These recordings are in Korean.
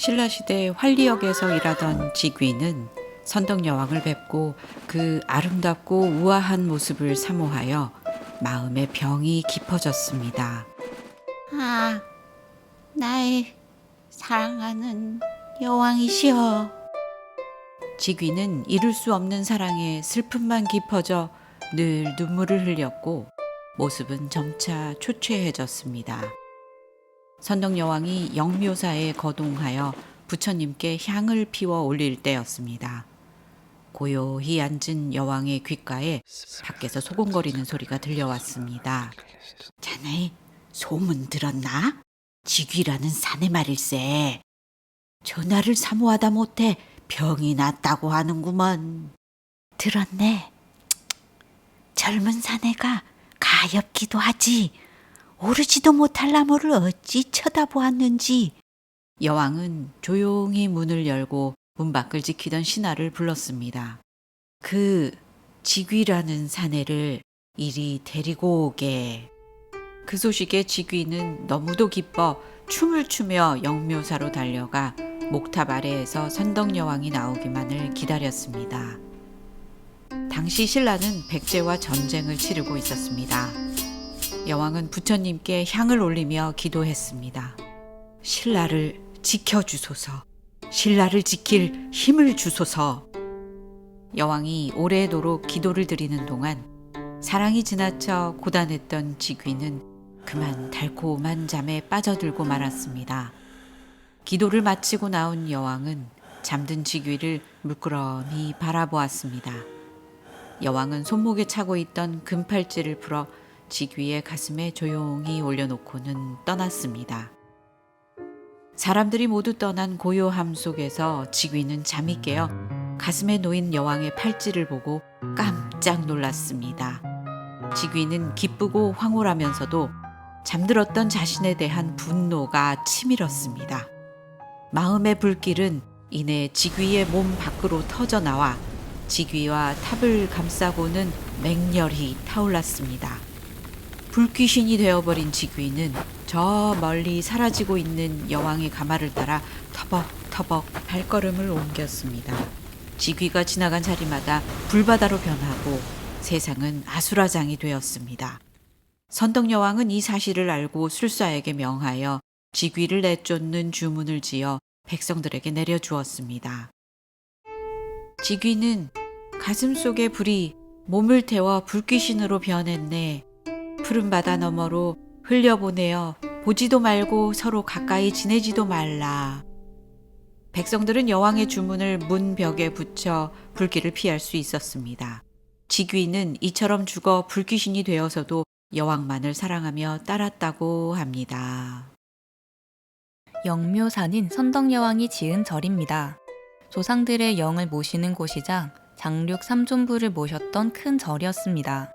신라 시대 활리역에서 일하던 지귀는 선덕 여왕을 뵙고 그 아름답고 우아한 모습을 사모하여 마음의 병이 깊어졌습니다. 아, 나의 사랑하는 여왕이시여. 지귀는 이룰 수 없는 사랑에 슬픔만 깊어져 늘 눈물을 흘렸고 모습은 점차 초췌해졌습니다. 선덕 여왕이 영묘사에 거동하여 부처님께 향을 피워 올릴 때였습니다. 고요히 앉은 여왕의 귓가에 밖에서 소곤거리는 소리가 들려왔습니다. 자네 소문 들었나? 지귀라는 사내 말일세. 전화를 사모하다 못해 병이 났다고 하는구먼. 들었네. 젊은 사내가 가엾기도 하지. 오르지도 못할 나무를 어찌 쳐다보았는지. 여왕은 조용히 문을 열고 문 밖을 지키던 신하를 불렀습니다. 그 지귀라는 사내를 이리 데리고 오게. 그 소식에 지귀는 너무도 기뻐 춤을 추며 영묘사로 달려가 목탑 아래에서 선덕여왕이 나오기만을 기다렸습니다. 당시 신라는 백제와 전쟁을 치르고 있었습니다. 여왕은 부처님께 향을 올리며 기도했습니다. 신라를 지켜주소서. 신라를 지킬 힘을 주소서. 여왕이 오래도록 기도를 드리는 동안 사랑이 지나쳐 고단했던 지귀는 그만 달콤한 잠에 빠져들고 말았습니다. 기도를 마치고 나온 여왕은 잠든 지귀를 물끄러미 바라보았습니다. 여왕은 손목에 차고 있던 금팔찌를 풀어 지귀의 가슴에 조용히 올려놓고는 떠났습니다. 사람들이 모두 떠난 고요함 속에서 지귀는 잠이 깨어 가슴에 놓인 여왕의 팔찌를 보고 깜짝 놀랐습니다. 지귀는 기쁘고 황홀하면서도 잠들었던 자신에 대한 분노가 치밀었습니다. 마음의 불길은 이내 지귀의 몸 밖으로 터져 나와 지귀와 탑을 감싸고는 맹렬히 타올랐습니다. 불귀신이 되어버린 지귀는 저 멀리 사라지고 있는 여왕의 가마를 따라 터벅터벅 발걸음을 옮겼습니다. 지귀가 지나간 자리마다 불바다로 변하고 세상은 아수라장이 되었습니다. 선덕여왕은 이 사실을 알고 술사에게 명하여 지귀를 내쫓는 주문을 지어 백성들에게 내려주었습니다. 지귀는 가슴 속의 불이 몸을 태워 불귀신으로 변했네. 푸른 바다 너머로 흘려보내어 보지도 말고 서로 가까이 지내지도 말라. 백성들은 여왕의 주문을 문 벽에 붙여 불길을 피할 수 있었습니다. 지귀는 이처럼 죽어 불귀신이 되어서도 여왕만을 사랑하며 따랐다고 합니다. 영묘사는 선덕여왕이 지은 절입니다. 조상들의 영을 모시는 곳이자 장륙 삼존부를 모셨던 큰 절이었습니다.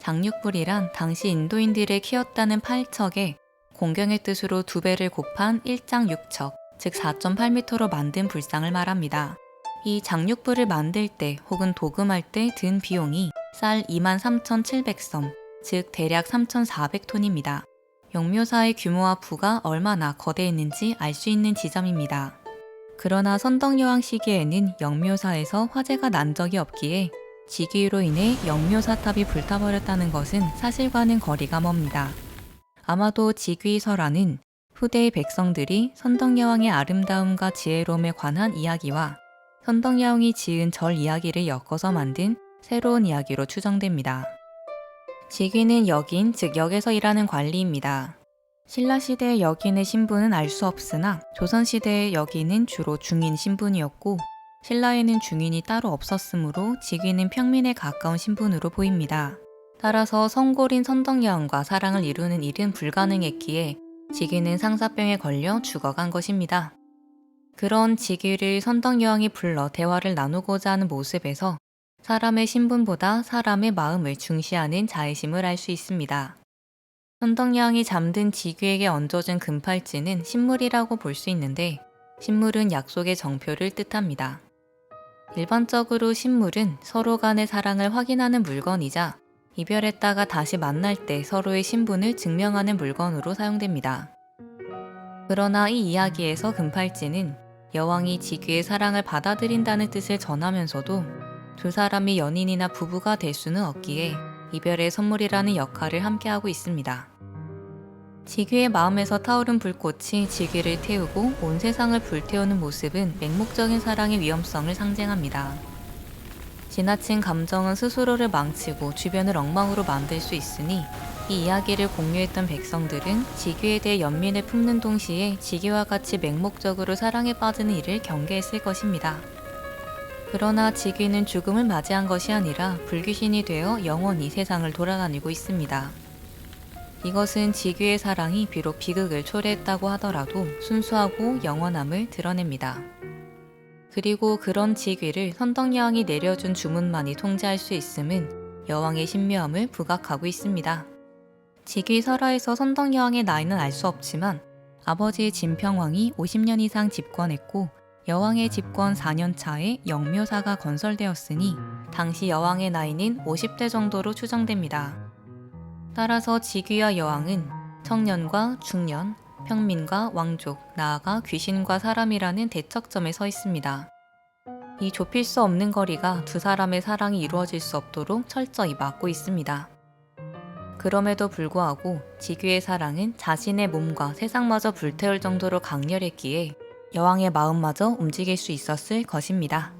장육불이란 당시 인도인들의 키웠다는 팔척에 공경의 뜻으로 두 배를 곱한 1장 6척, 즉 4.8m로 만든 불상을 말합니다. 이 장육불을 만들 때 혹은 도금할 때 든 비용이 쌀 23,700섬, 즉 대략 3,400톤입니다. 영묘사의 규모와 부가 얼마나 거대했는지 알 수 있는 지점입니다. 그러나 선덕여왕 시기에는 영묘사에서 화재가 난 적이 없기에 지기로 인해 영묘 사탑이 불타버렸다는 것은 사실과는 거리가 멉니다. 아마도 지귀설화는 후대의 백성들이 선덕여왕의 아름다움과 지혜로움에 관한 이야기와 선덕여왕이 지은 절 이야기를 엮어서 만든 새로운 이야기로 추정됩니다. 지귀는 역인, 즉 역에서 일하는 관리입니다. 신라시대의 역인의 신분은 알 수 없으나 조선시대의 역인은 주로 중인 신분이었고 신라에는 중인이 따로 없었으므로 지귀는 평민에 가까운 신분으로 보입니다. 따라서 성골인 선덕여왕과 사랑을 이루는 일은 불가능했기에 지귀는 상사병에 걸려 죽어간 것입니다. 그런 지귀를 선덕여왕이 불러 대화를 나누고자 하는 모습에서 사람의 신분보다 사람의 마음을 중시하는 자의심을 알 수 있습니다. 선덕여왕이 잠든 지귀에게 얹어준 금팔찌는 신물이라고 볼 수 있는데 신물은 약속의 정표를 뜻합니다. 일반적으로 신물은 서로 간의 사랑을 확인하는 물건이자 이별했다가 다시 만날 때 서로의 신분을 증명하는 물건으로 사용됩니다. 그러나 이 이야기에서 금팔찌는 여왕이 지귀의 사랑을 받아들인다는 뜻을 전하면서도 두 사람이 연인이나 부부가 될 수는 없기에 이별의 선물이라는 역할을 함께하고 있습니다. 지귀의 마음에서 타오른 불꽃이 지귀를 태우고 온 세상을 불태우는 모습은 맹목적인 사랑의 위험성을 상징합니다. 지나친 감정은 스스로를 망치고 주변을 엉망으로 만들 수 있으니 이 이야기를 공유했던 백성들은 지귀에 대해 연민을 품는 동시에 지귀와 같이 맹목적으로 사랑에 빠지는 일을 경계했을 것입니다. 그러나 지귀는 죽음을 맞이한 것이 아니라 불귀신이 되어 영원히 세상을 돌아다니고 있습니다. 이것은 지귀의 사랑이 비록 비극을 초래했다고 하더라도 순수하고 영원함을 드러냅니다. 그리고 그런 지귀를 선덕여왕이 내려준 주문만이 통제할 수 있음은 여왕의 신묘함을 부각하고 있습니다. 지귀 설화에서 선덕여왕의 나이는 알 수 없지만 아버지 진평왕이 50년 이상 집권했고 여왕의 집권 4년 차에 영묘사가 건설되었으니 당시 여왕의 나이는 50대 정도로 추정됩니다. 따라서 지귀와 여왕은 청년과 중년, 평민과 왕족, 나아가 귀신과 사람이라는 대척점에 서 있습니다. 이 좁힐 수 없는 거리가 두 사람의 사랑이 이루어질 수 없도록 철저히 막고 있습니다. 그럼에도 불구하고 지귀의 사랑은 자신의 몸과 세상마저 불태울 정도로 강렬했기에 여왕의 마음마저 움직일 수 있었을 것입니다.